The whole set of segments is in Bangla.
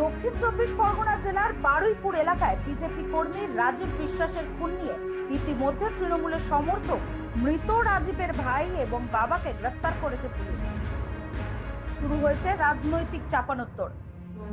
দক্ষিণ চব্বিশ পরগনা জেলার বারুইপুর এলাকায় বিজেপি কর্মী রাজীব বিশ্বাসের খুন নিয়ে ইতিমধ্যে তৃণমূলের সমর্থক মৃত রাজীবের ভাই এবং বাবাকে গ্রেফতার করেছে পুলিশ। শুরু হয়েছে রাজনৈতিক চাপানোত্তর।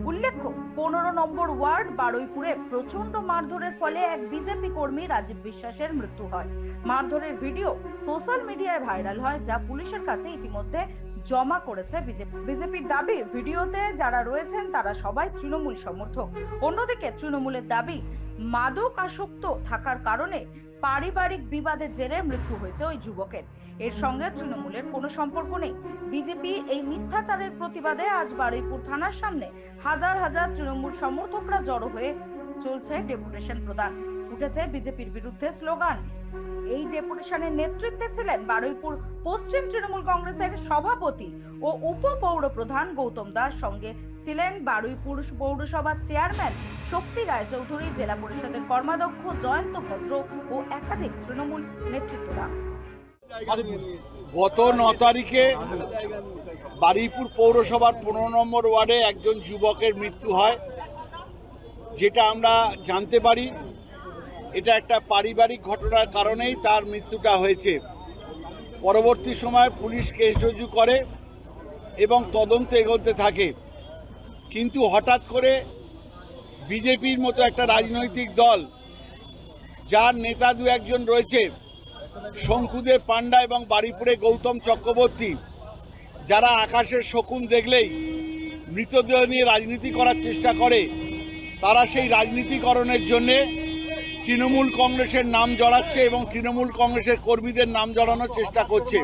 উল্লেখ্য, পনেরো নম্বর ওয়ার্ড বারুইপুরে প্রচণ্ড মারধরের ফলে এক বিজেপি কর্মী রাজীব বিশ্বাসের মৃত্যু হয়। মারধরের ভিডিও সোশ্যাল মিডিয়ায় ভাইরাল হয়, যা পুলিশের কাছে ইতিমধ্যে জমা করেছে বিজেপি বিজেপির দাবি, ভিডিওতে যারা রয়েছেন তারা সবাই তৃণমূল সমর্থক। অন্যদিকে তৃণমূলের দাবি, মাদক আসক্ত থাকার কারণে পারিবারিক বিবাদের জেরে মৃত্যু হয়েছে ওই যুবকের। এর সঙ্গে তৃণমূলের কোনো সম্পর্ক নেই। বিজেপি এই মিথ্যাচারের প্রতিবাদে আজ বারুইপুর থানার সামনে হাজার হাজার তৃণমূল সমর্থকরা জড়ো হয়ে চলছে ডেপুটেশন প্রদান। উঠেছে বিজেপির বিরুদ্ধে স্লোগান। এই ডেপুটেশনের নেতৃত্বে ছিলেন বারুইপুর পশ্চিম তৃণমূল কংগ্রেসের সভাপতি ও উপ পৌর প্রধান গৌতম দাস। সঙ্গে ছিলেন বারুইপুর পৌরসভার চেয়ারম্যান শক্তি রায়চৌধুরী, জেলা পরিষদের কর্মাধ্যক্ষ জয়ন্ত ভদ্র ও একাধিক তৃণমূল নেতৃত্বরা। গত ন তারিখে বারুইপুর পৌরসভার পনেরো নম্বর ওয়ার্ডে একজন যুবকের মৃত্যু হয়, যেটা আমরা জানতে পারি। এটা একটা পারিবারিক ঘটনার কারণেই তার মৃত্যুটা হয়েছে। পরবর্তী সময় পুলিশ কেস রুজু করে এবং তদন্ত এগোতে থাকে। কিন্তু হঠাৎ করে বিজেপির মতো একটা রাজনৈতিক দল, যার নেতা দু একজন রয়েছে, শঙ্কুদেব পান্ডা এবং বাড়িপুরে গৌতম চক্রবর্তী, যারা আকাশের শকুন দেখলেই মৃতদেহ নিয়ে রাজনীতি করার চেষ্টা করে, তারা সেই রাজনীতিকরণের জন্যে তৃণমূল কংগ্রেসের নাম জড়াচ্ছে এবং তৃণমূল কংগ্রেসের কর্মীদের নাম জড়ানোর চেষ্টা করছে।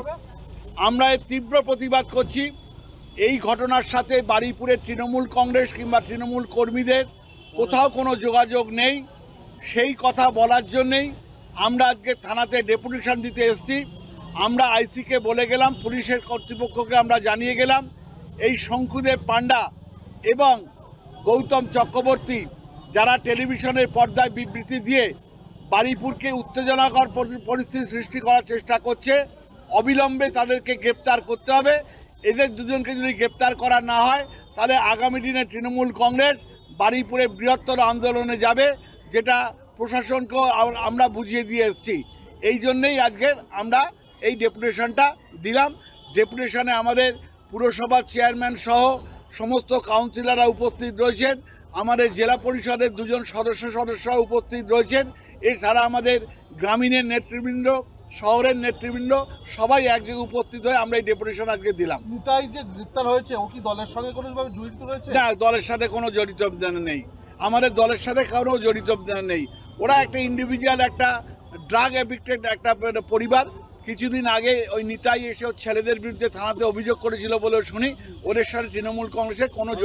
আমরা এর তীব্র প্রতিবাদ করছি। এই ঘটনার সাথে বারুইপুরের তৃণমূল কংগ্রেস কিংবা তৃণমূল কর্মীদের কোথাও কোনো যোগাযোগ নেই। সেই কথা বলার জন্যেই আমরা আজকে থানাতে ডেপুটেশন দিতে এসেছি। আমরা আইসিকে বলে গেলাম, পুলিশের কর্তৃপক্ষকে আমরা জানিয়ে গেলাম, এই শঙ্কুদেব পান্ডা এবং গৌতম চক্রবর্তী যারা টেলিভিশনের পর্দায় বিবৃতি দিয়ে বারুইপুরকে উত্তেজনাকর পরিস্থিতি সৃষ্টি করার চেষ্টা করছে, অবিলম্বে তাদেরকে গ্রেপ্তার করতে হবে। এদের দুজনকে যদি গ্রেপ্তার করা না হয়, তাহলে আগামী দিনে তৃণমূল কংগ্রেস বারুইপুরে বৃহত্তর আন্দোলনে যাবে, যেটা প্রশাসনকেও আমরা বুঝিয়ে দিয়ে এসেছি। এই জন্যেই আজকের আমরা এই ডেপুটেশনটা দিলাম। ডেপুটেশনে আমাদের পুরসভার চেয়ারম্যান সহ সমস্ত কাউন্সিলররা উপস্থিত রয়েছেন। আমাদের জেলা পরিষদের দুজন সদস্য সদস্যরা উপস্থিত রয়েছেন। এছাড়া আমাদের গ্রামীণের নেতৃবৃন্দ শহরের নেতৃবৃন্দ সবাই এক জায়গায় উপস্থিত হয়ে আমরা এই ডেপুটেশন আজকে দিলাম। নিতাই যে গ্রেপ্তার হয়েছে ও কি দলের সঙ্গে কোনোভাবে জড়িত রয়েছে? না দলের সাথে কোনো জড়িত নেই। আমাদের দলের সাথে কারও জড়িত নেই। ওরা একটা ইন্ডিভিজুয়াল একটা ড্রাগ অ্যাডিক্টেড একটা পরিবার। কিছুদিন আগে ওই নিতাই এসে ছেলেদের বিরুদ্ধে থানাতে অভিযোগ করেছিল বলে শুনি। ওদের সাথে তৃণমূল কংগ্রেসের কোনো জড়িত